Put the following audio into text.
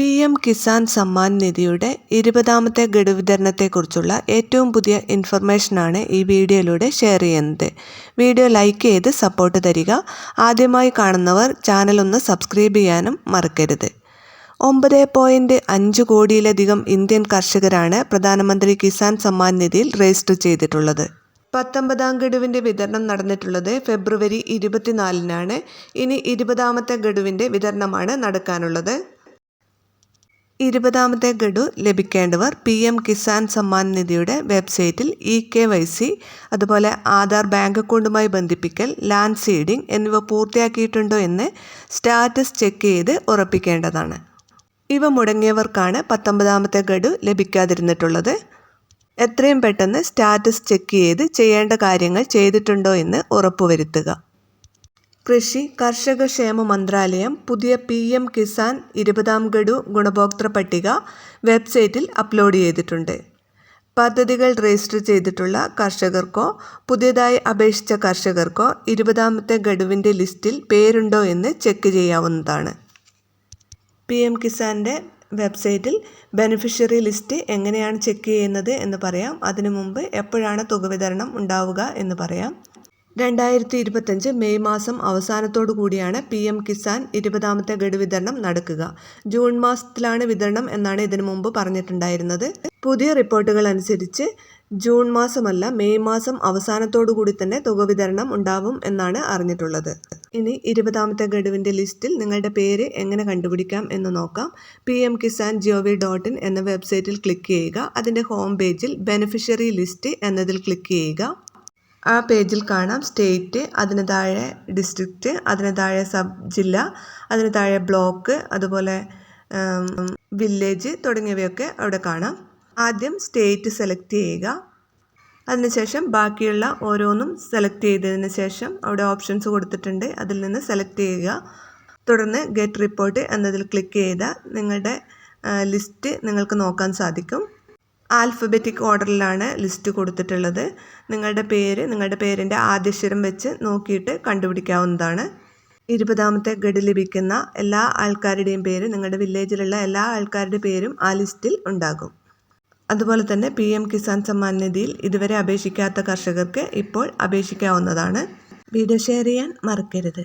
P M Kisan Samman നിധിയുടെ ഇരുപതാമത്തെ ഗഡു വിതരണത്തെക്കുറിച്ചുള്ള ഏറ്റവും പുതിയ ഇൻഫർമേഷനാണ് ഈ വീഡിയോയിലൂടെ ഷെയർ ചെയ്യുന്നത്. വീഡിയോ ലൈക്ക് ചെയ്ത് സപ്പോർട്ട് തരിക. ആദ്യമായി കാണുന്നവർ ചാനൽ ഒന്ന് സബ്സ്ക്രൈബ് ചെയ്യാനും മറക്കരുത്. ഒമ്പത് പോയിന്റ് അഞ്ച് കോടിയിലധികം ഇന്ത്യൻ കർഷകരാണ് പ്രധാനമന്ത്രി കിസാൻ സമ്മാൻ നിധിയിൽ രജിസ്റ്റർ ചെയ്തിട്ടുള്ളത്. പത്തൊമ്പതാം ഗഡുവിന്റെ വിതരണം നടന്നിട്ടുള്ളത് ഫെബ്രുവരി ഇരുപത്തിനാലിനാണ്. ഇനി ഇരുപതാമത്തെ ഗഡുവിന്റെ വിതരണമാണ് നടക്കാനുള്ളത്. ഇരുപതാമത്തെ ഗഡു ലഭിക്കേണ്ടവർ പി എം കിസാൻ സമ്മാൻ നിധിയുടെ വെബ്സൈറ്റിൽ ഇ കെ വൈ സി അതുപോലെ ആധാർ ബാങ്ക് അക്കൗണ്ടുമായി ബന്ധിപ്പിക്കൽ ലാൻഡ് സീഡിംഗ് എന്നിവ പൂർത്തിയാക്കിയിട്ടുണ്ടോ എന്ന് സ്റ്റാറ്റസ് ചെക്ക് ചെയ്ത് ഉറപ്പിക്കേണ്ടതാണ്. ഇവ മുടങ്ങിയവർക്കാണ് പത്തൊമ്പതാമത്തെ ഗഡു ലഭിക്കാതിരുന്നിട്ടുള്ളത്. എത്രയും പെട്ടെന്ന് സ്റ്റാറ്റസ് ചെക്ക് ചെയ്ത് ചെയ്യേണ്ട കാര്യങ്ങൾ ചെയ്തിട്ടുണ്ടോ എന്ന് ഉറപ്പുവരുത്തുക. കൃഷി കർഷക ക്ഷേമ മന്ത്രാലയം പുതിയ പി എം കിസാൻ ഇരുപതാം ഗഡു ഗുണഭോക്തൃ പട്ടിക വെബ്സൈറ്റിൽ അപ്ലോഡ് ചെയ്തിട്ടുണ്ട്. പദ്ധതികൾ രജിസ്റ്റർ ചെയ്തിട്ടുള്ള കർഷകർക്കോ പുതിയതായി അപേക്ഷിച്ച കർഷകർക്കോ ഇരുപതാമത്തെ ഗഡുവിന്റെ ലിസ്റ്റിൽ പേരുണ്ടോ എന്ന് ചെക്ക് ചെയ്യാവുന്നതാണ്. പി എം കിസാന്റെ വെബ്സൈറ്റിൽ ബെനിഫിഷ്യറി ലിസ്റ്റ് എങ്ങനെയാണ് ചെക്ക് ചെയ്യുന്നത് എന്ന് പറയാം. അതിനു മുമ്പ് എപ്പോഴാണ് തുക വിതരണം ഉണ്ടാവുക എന്ന് പറയാം. രണ്ടായിരത്തി ഇരുപത്തഞ്ച് മെയ് മാസം അവസാനത്തോടു കൂടിയാണ് പി എം കിസാൻ ഇരുപതാമത്തെ ഗഡു വിതരണം നടക്കുക. ജൂൺ മാസത്തിലാണ് വിതരണം എന്നാണ് ഇതിനു മുമ്പ് പറഞ്ഞിട്ടുണ്ടായിരുന്നത്. പുതിയ റിപ്പോർട്ടുകൾ അനുസരിച്ച് ജൂൺ മാസമല്ല മെയ് മാസം അവസാനത്തോടു കൂടി തന്നെ തുക വിതരണം ഉണ്ടാവും എന്നാണ് അറിഞ്ഞിട്ടുള്ളത്. ഇനി ഇരുപതാമത്തെ ഗഡുവിന്റെ ലിസ്റ്റിൽ നിങ്ങളുടെ പേര് എങ്ങനെ കണ്ടുപിടിക്കാം എന്ന് നോക്കാം. P M Kisan G O V dot in എന്ന വെബ്സൈറ്റിൽ ക്ലിക്ക് ചെയ്യുക. അതിന്റെ ഹോം പേജിൽ ബെനിഫിഷ്യറി ലിസ്റ്റ് എന്നതിൽ ക്ലിക്ക് ചെയ്യുക. ആ പേജിൽ കാണാം സ്റ്റേറ്റ് അതിന് താഴെ ഡിസ്ട്രിക്റ്റ് അതിന് താഴെ സബ് ജില്ല അതിന് താഴെ ബ്ലോക്ക് അതുപോലെ വില്ലേജ് തുടങ്ങിയവയൊക്കെ അവിടെ കാണാം. ആദ്യം സ്റ്റേറ്റ് സെലക്ട് ചെയ്യുക. അതിനുശേഷം ബാക്കിയുള്ള ഓരോന്നും സെലക്ട് ചെയ്തതിന് ശേഷം അവിടെ ഓപ്ഷൻസ് കൊടുത്തിട്ടുണ്ട്. അതിൽ നിന്ന് സെലക്ട് ചെയ്യുക. തുടർന്ന് ഗെറ്റ് റിപ്പോർട്ട് എന്നതിൽ ക്ലിക്ക് ചെയ്താൽ നിങ്ങളുടെ ലിസ്റ്റ് നിങ്ങൾക്ക് നോക്കാൻ സാധിക്കും. ആൽഫബറ്റിക് ഓർഡറിലാണ് ലിസ്റ്റ് കൊടുത്തിട്ടുള്ളത്. നിങ്ങളുടെ പേര് നിങ്ങളുടെ പേരിന്റെ ആദ്യക്ഷരം വെച്ച് നോക്കിയിട്ട് കണ്ടുപിടിക്കാവുന്നതാണ്. ഇരുപതാമത്തെ ഗഡ് ലഭിക്കുന്ന എല്ലാ ആൾക്കാരുടെയും പേര് നിങ്ങളുടെ വില്ലേജിലുള്ള എല്ലാ ആൾക്കാരുടെ പേരും ആ ലിസ്റ്റിൽ ഉണ്ടാകും. അതുപോലെ തന്നെ പി എം കിസാൻ സമ്മാൻ നിധിയിൽ ഇതുവരെ അപേക്ഷിക്കാത്ത കർഷകർക്ക് ഇപ്പോൾ അപേക്ഷിക്കാവുന്നതാണ്. വീഡിയോ ഷെയർ ചെയ്യാൻ മറക്കരുത്.